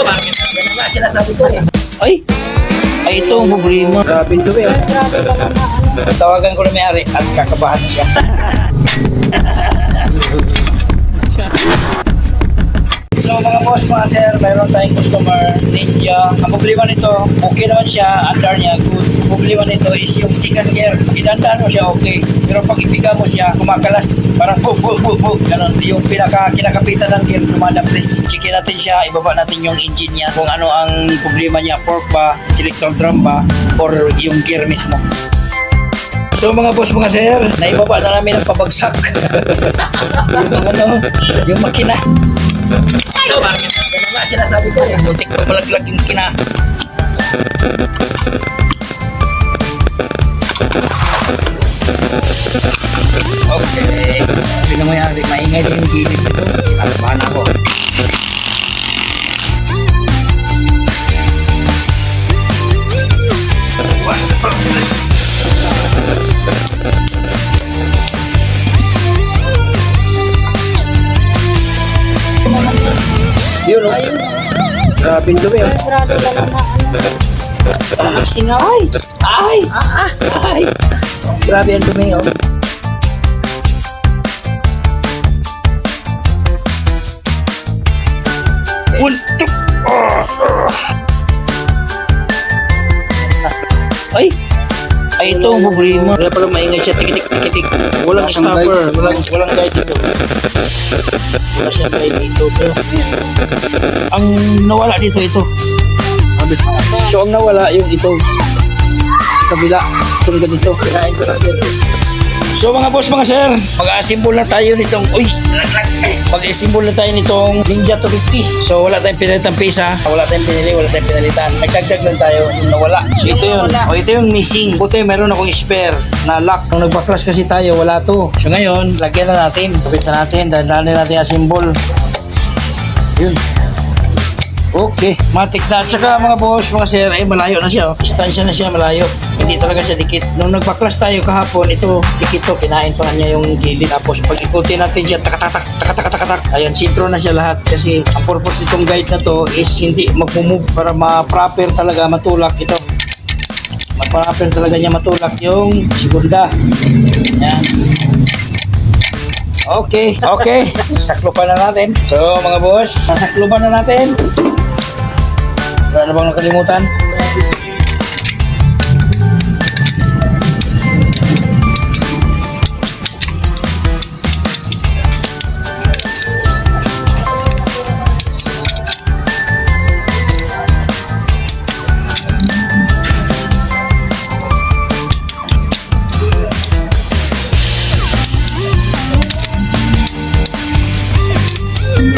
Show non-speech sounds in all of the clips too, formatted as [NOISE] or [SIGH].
Ito, bakit? Yan na nga sinasabi ko eh. Ay! Ay, ito ang problema. Grabe ito eh. Tawagan ko na may-ari at kakabahan siya. [LAUGHS] So mga boss, mga sir, mayroon tayong customer, Ninja. Ang problema nito, okay naman siya, under niya, good. Ang problema nito is second gear. Idandaan mo siya, okay. Pero pag ibiga mo siya, kumakalas. Parang bug, bug, bug, bug. Ganon. Yung pinaka, kinakapitan ng gear, lumadaplis. Checkin natin siya, ibaba natin yung engine niya. Kung ano ang problema niya, fork ba, selector drum ba, or yung gear mismo. So mga boss, mga sir, naibaba na namin ang pabagsak. yung [LAUGHS] ano, yung makina. Ito, bakit? Yan na nga sinasabi ko. Butik pa malaglag yung kina. Okay. Sabi na mayari, maingay din yung gilid nito. Kinabahan ako. Yun o. Grabe yung dumi oh. Grado lang na ano. Singaw. Ay! Ay! Ay! Grabe ang dumi oh. Untok! Ay! Ay, ito ang problema. Kaya pala maingay siya, tikitik, tikitik. Walang stopper. guide. Walang, walang guide dito. Wala siyang guide dito. Ang nawala dito, ito. So, ang nawala yung ito. Kabila. Itong ganito. Kinain ko na dito. So mga boss, mga sir, mag-assemble na tayo nitong, uy, mag-assemble na tayo nitong Ninja 250. So wala tayong pinalitang pisa, wala tayong pinili, wala tayong pinalitan. Nagdagdag lang tayo yung nawala. So ito yun. O ito yung missing. Buti meron akong spare na lock. Nung nagbaklas kasi tayo, wala to. So ngayon, lagyan na natin. Kapit na natin. Dandanin natin symbol. Yun. Okay, matik na. At saka mga boss, mga sir, ay malayo na siya. Oh. Distansya na siya, malayo. Hindi talaga siya dikit. Nung nagpaklas tayo kahapon, ito, dikit to. Kinain pa niya yung gilid. Tapos pag ikutin natin siya, takatatak, takatatak. Ayan, sintro na siya lahat. Kasi ang purpose nitong guide na to is hindi magmumove para ma-proper talaga matulak ito. Ma-proper talaga niya matulak yung segunda. Ayan. Okay, okay. Saklupan na natin. So, mga boss, sasaklupan na natin. Wala na bang nakalimutan? Yung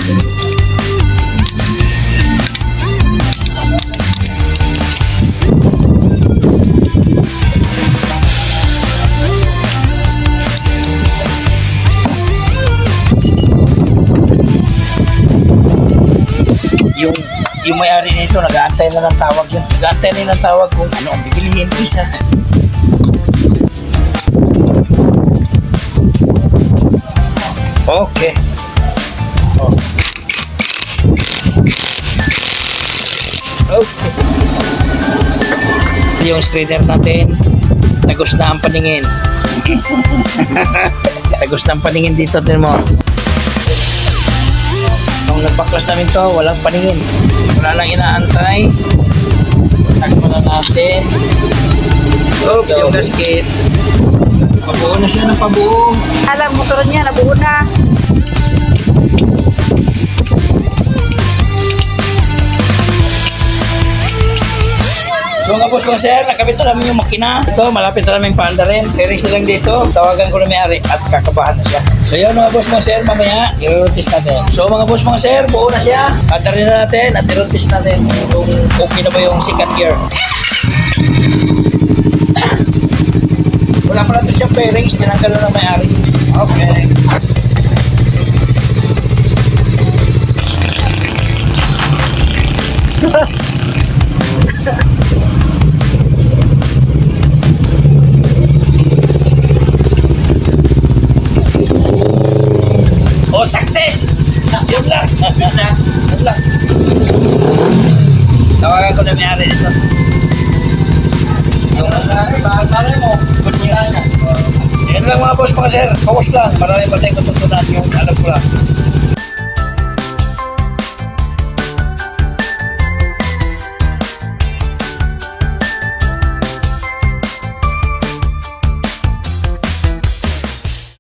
yung may-ari nito, nag-aantay na ng tawag yun. Nag-aantay na ng tawag kung ano ang bibilihin. Isa. Okay. Okay. Yung strainer natin, tagos na ang paningin. [LAUGHS] tagos na ang paningin dito, din mo. Nung nagpaklas namin to, walang paningin. Wala lang inaantay. Takbo na natin. Oh, yung gasket. Pabuo na siya ng pabuo. Alam, motor niya, nabuo na. Boss mga sir, nakabit na namin yung makina. Ito, malapit na namin paanda rin. Terings na lang dito. Tawagan ko na may-ari at kakabahan na siya. So yun mga boss mga sir, mamaya, i-rotis natin. So mga boss mga sir, buo na siya. Paanda na natin at i-rotis natin kung okay na ba yung second gear. [COUGHS] Wala pala ito siyang bearings, tinanggal na may-ari. Okay. Oh, success! Yun lang. Yun lang. ako na may-ari nito. Yung pare mo, good news. Yan lang mga boss mga sir. Focus lang. Marami pa tayong matutunan yung alam ko lang.